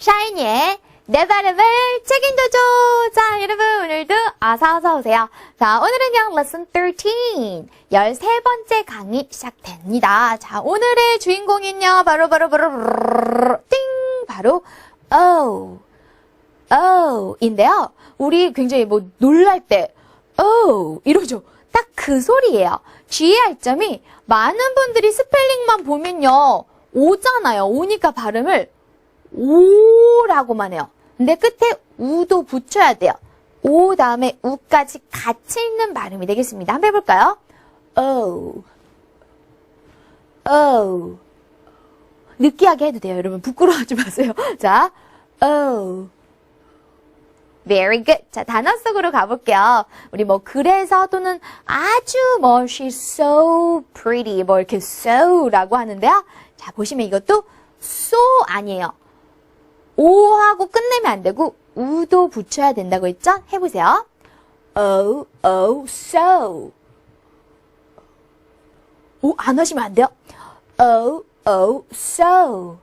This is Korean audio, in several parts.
샤이니의 내 발음을 책임져줘. 자, 여러분, 오늘도 어서 어서 오세요. 자, 오늘은요, lesson 13. 13번째 강의 시작됩니다. 자, 오늘의 주인공은요, 바로, 바로, 바로, 바로, 띵! 바로, oh, oh, 인데요. 우리 굉장히 뭐, 놀랄 때, oh, 이러죠. 딱 그 소리예요. 주의할 점이 많은 분들이 스펠링만 보면요, 오잖아요. 오니까 발음을 오라고만 해요. 근데 끝에 우도 붙여야 돼요. 오 다음에 우까지 같이 있는 발음이 되겠습니다. 한번 해볼까요? O, O. 느끼하게 해도 돼요. 여러분 부끄러워하지 마세요. 자, O. Very good. 자, 단어 속으로 가볼게요. 우리 뭐, 그래서 또는 아주 뭐, she's so pretty, 뭐, 이렇게 so라고 하는데요. 자, 보시면 이것도 so 아니에요. 오 하고 끝내면 안 되고, 우도 붙여야 된다고 했죠? 해보세요. Oh, oh, so. 오, 안 하시면 안 돼요. Oh, oh, so.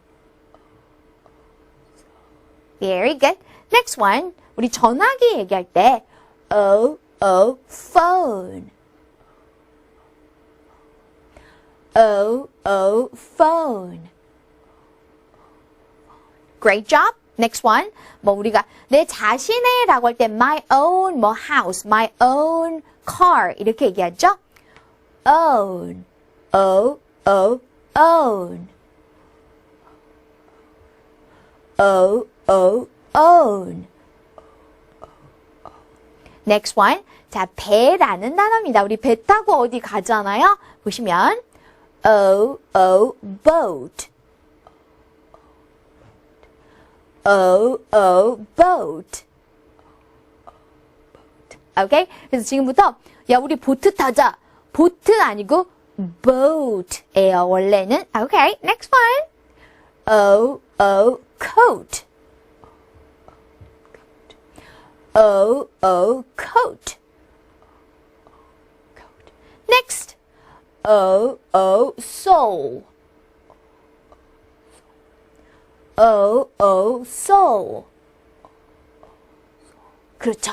Very good. Next one. 우리 전화기 얘기할 때 oh, oh, phone. Oh, oh, phone. Great job. Next one. 뭐 우리가 내 자신의 라고 할 때 my own 뭐 house, my own car 이렇게 얘기하죠. own. O, O, own. O, O, own. Next one. 자, 배라는 단어입니다. 우리 배 타고 어디 가잖아요. 보시면 O, O, boat. O, O, boat. 오케이? 그래서 지금부터 야 우리 보트 타자. 보트 아니고 boat예요. 원래는. 오케이. Next one. O, O, coat. O, O, coat. Next. O, O, soul. O, O, soul. 그렇죠.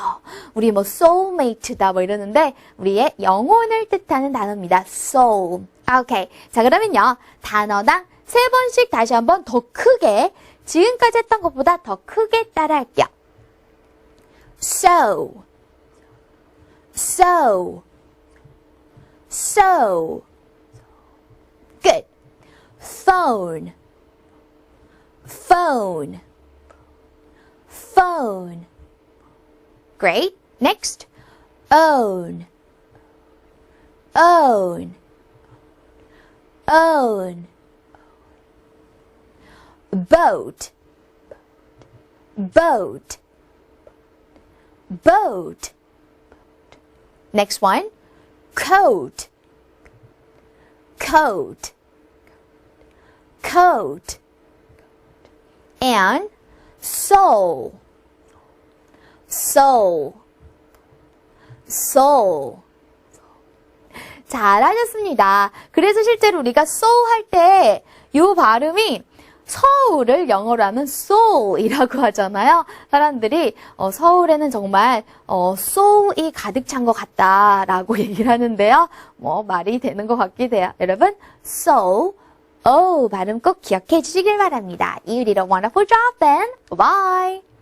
우리 뭐 soulmate다 뭐 이러는데 우리의 영혼을 뜻하는 단어입니다. soul. 아, 오케이. 자, 그러면요. 단어당 세 번씩 다시 한번 더 크게 지금까지 했던 것보다 더 크게 따라할게요. so, so, so. Good. phone, phone, phone. Great. Next. Own. Own. Own. Boat. Boat. Boat. Next one. Coat. Coat. Coat. And soul. soul, soul. 잘하셨습니다. 그래서 실제로 우리가 soul 할 때 이 발음이 서울을 영어로 하면 soul이라고 하잖아요. 사람들이 어, 서울에는 정말 어, soul이 가득 찬 것 같다라고 얘기를 하는데요. 뭐 말이 되는 것 같기도 해요. 여러분, soul, oh 발음 꼭 기억해 주시길 바랍니다. You did a wonderful job then. Bye.